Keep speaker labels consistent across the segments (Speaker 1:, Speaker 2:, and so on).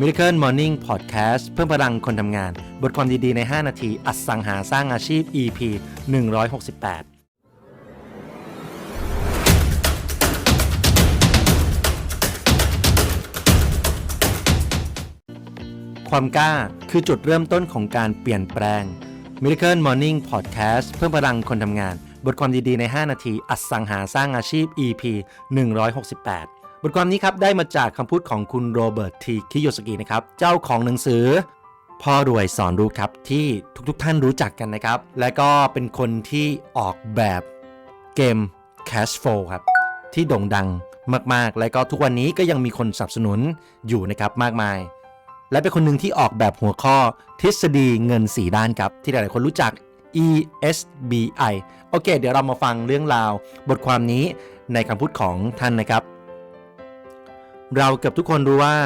Speaker 1: Miracle Morning Podcast เพิ่มพลังคนทำงาน บทความดีๆ ใน 5 นาที อัดสังหาสร้างอาชีพ EP 168ความกล้าคือจุดเริ่มต้นของการเปลี่ยนแปลง Miracle Morning Podcast เพิ่มพลังคนทำงาน บทความดีๆ ใน 5 นาที อัดสังหาสร้างอาชีพ EP 168 บทความนี้ครับได้มาจากคำพูดของคุณโรเบิร์ตทีคิโยสกินะครับเจ้าของหนังสือพ่อรวยสอนรู้ครับที่ทุกๆท่านรู้จักกันนะครับ และก็เป็นคนที่ออกแบบเกม Cash Flow ครับ ที่โด่งดังมากๆ และก็ทุกวันนี้ก็ยังมีคนสนับสนุนอยู่นะครับมากมาย และเป็นคนหนึ่งที่ออกแบบหัวข้อทฤษฎีเงิน 4 ด้านครับ ที่หลายๆคนรู้จัก ESBI โอเค เดี๋ยวเรามาฟังเรื่องราว บทความนี้ในคำพูดของท่านนะครับ เราเกือบทุกคนรู้ว่า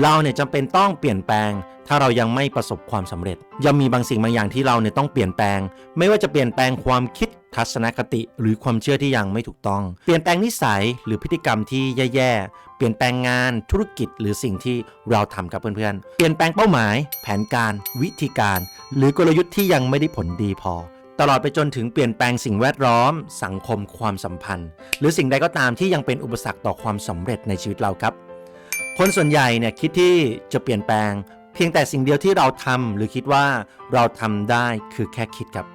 Speaker 1: เราเนี่ยจำเป็นต้องเปลี่ยนแปลง ถ้าเรายังไม่ประสบความสำเร็จ ยังมีบางสิ่งบางอย่างที่เราเนี่ยต้องเปลี่ยนแปลง ไม่ว่าจะเปลี่ยนแปลงความคิดทัศนคติ หรือความเชื่อที่ยังไม่ถูกต้อง เปลี่ยนแปลงนิสัยหรือพฤติกรรมที่แย่ๆเปลี่ยนแปลงงานธุรกิจหรือสิ่งที่เราทำกับเพื่อนๆเปลี่ยนแปลงเป้าหมาย แผนการวิธีการ หรือกลยุทธ์ที่ยังไม่ได้ผลดีพอตลอดไปจนถึงเปลี่ยนแปลงสิ่งแวดล้อม สังคมความสัมพันธ์ หรือสิ่งใดก็ตามที่ยังเป็นอุปสรรคต่อความสำเร็จในชีวิตเราครับ คนส่วนใหญ่เนี่ยคิดที่จะเปลี่ยนแปลง เพียงแต่สิ่งเดียวที่เราทำหรือคิดว่าเราทำได้คือแค่คิดครับ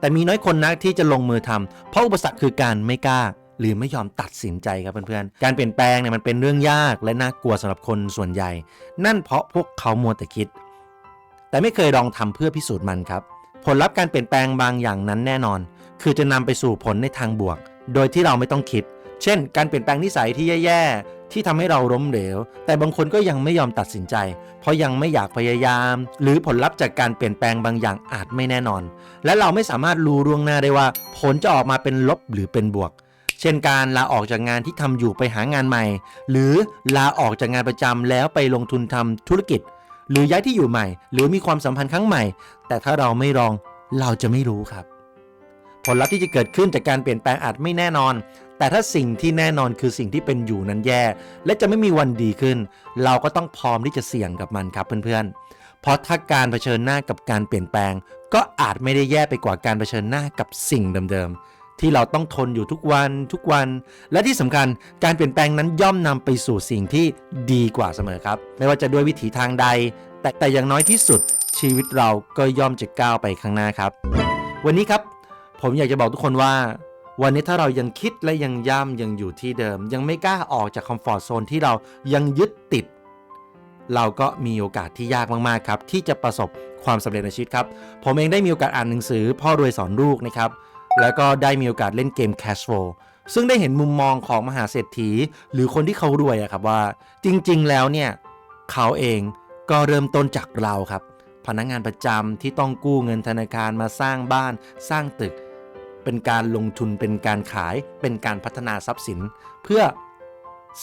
Speaker 1: แต่มีน้อยคนนักที่จะลงมือทำเพราะอุปสรรคคือการไม่กล้า หรือไม่ยอมตัดสินใจครับเพื่อนๆการเปลี่ยนแปลงเนี่ยมันเป็นเรื่องยากและน่ากลัวสำหรับคนส่วนใหญ่ นั่นเพราะพวกเขามัวแต่คิด แต่ไม่เคยลองทำเพื่อพิสูจน์มันครับ ผลลัพธ์การเปลี่ยนแปลงบางอย่างนั้นแน่นอน คือจะนำไปสู่ผลในทางบวก โดยที่เราไม่ต้องคิด เช่น การเปลี่ยนแปลงนิสัยที่แย่ๆ ที่ทำให้เราล้มเหลว แต่บางคนก็ยังไม่ยอมตัดสินใจ เพราะยังไม่อยากพยายาม หรือผลลัพธ์จากการเปลี่ยนแปลงบางอย่างอาจไม่แน่นอน และเราไม่สามารถรู้ล่วงหน้าได้ว่า ผลจะออกมาเป็นลบหรือเป็นบวก เช่นการลาออกจากงานที่ทำอยู่ไปหางานใหม่ หรือลาออกจากงานประจำแล้วไปลงทุนทำธุรกิจ หรือย้ายที่อยู่ใหม่ หรือมีความสัมพันธ์ครั้งใหม่ แต่ถ้าเราไม่ลองเราจะไม่รู้ครับ ผลลัพธ์ที่จะเกิดขึ้นจากการเปลี่ยนแปลงอาจไม่แน่นอน แต่ถ้าสิ่งที่แน่นอนคือสิ่งที่เป็นอยู่นั้นแย่ และจะไม่มีวันดีขึ้น เราก็ต้องพร้อมที่จะเสี่ยงกับมันครับเพื่อนๆ เพราะถ้าการเผชิญหน้ากับการเปลี่ยนแปลง ก็อาจไม่ได้แย่ไปกว่าการเผชิญหน้ากับสิ่งเดิมๆ ที่เราต้องทนอยู่ทุกวันทุกวัน และที่สำคัญการเปลี่ยนแปลงนั้นย่อมนำไปสู่สิ่งที่ดีกว่าเสมอครับ ไม่ว่าจะด้วยวิถีทางใด แต่แต่อย่างน้อยที่สุด ชีวิตเราก็ย่อมจะก้าวไปข้างหน้าครับ วันนี้ครับ ผมอยากจะบอกทุกคนว่า วันนี้ถ้าเรายังคิดและยังย่ำยังอยู่ที่เดิม ยังไม่กล้าออกจากคอมฟอร์ทโซนที่เรายังยึดติด เราก็มีโอกาสที่ยากมากๆครับ ที่จะประสบความสำเร็จในชีวิตครับ ผมเองได้มีโอกาสอ่านหนังสือ พ่อรวยสอนลูกนะครับ แล้วก็ได้มีโอกาสเล่นเกม Cash Flow ซึ่งได้เห็นมุมมองของมหาเศรษฐี หรือคนที่เขารวยอะครับว่า จริงๆ แล้วเนี่ยเขาเองก็เริ่มต้นจากเราครับ พนักงานประจำที่ต้องกู้เงินธนาคารมาสร้างบ้าน สร้างตึก เป็นการลงทุนเป็นการขาย เป็นการพัฒนาทรัพย์สิน เพื่อ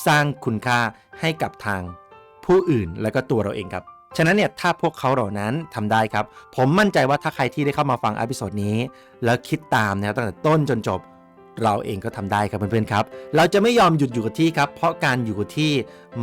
Speaker 1: สร้างคุณค่าให้กับทางผู้อื่นและก็ตัวเราเองครับ ฉะนั้นเนี่ยถ้าพวกเขาเหล่านั้นทำได้ครับ ผมมั่นใจว่าถ้าใครที่ได้เข้ามาฟังอพิโซดนี้ แล้วคิดตามนะครับตั้งแต่ต้นจนจบ เราเองก็ทำได้ครับเพื่อนๆครับ เราจะไม่ยอมหยุดอยู่กับที่ครับ เพราะการอยู่กับที่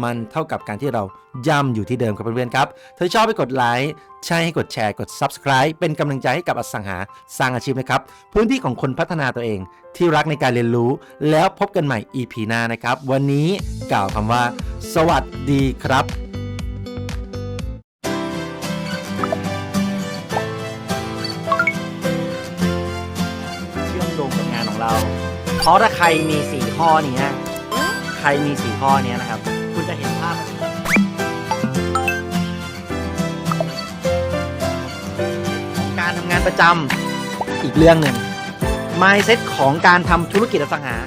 Speaker 1: มันเท่ากับการที่เราย่ำอยู่ที่เดิมครับเพื่อนๆครับถ้าชอบให้กดไลค์ ใช่ให้กดแชร์ กด Subscribe เป็นกำลังใจให้กับอสังหาสร้างอาชีพนะครับ พื้นที่ของคนพัฒนาตัวเอง ที่รักในการเรียนรู้ แล้วพบกันใหม่ EP หน้านะครับ วันนี้กล่าวคำว่า สวัสดีครับ เพราะถ้าใครมีสี่ข้อนี้ใครมีสี่ข้อนี้นะครับ คุณจะเห็นภาพของการทำงานประจำอีกเรื่องหนึ่ง mindset ของการทำธุรกิจอสังหา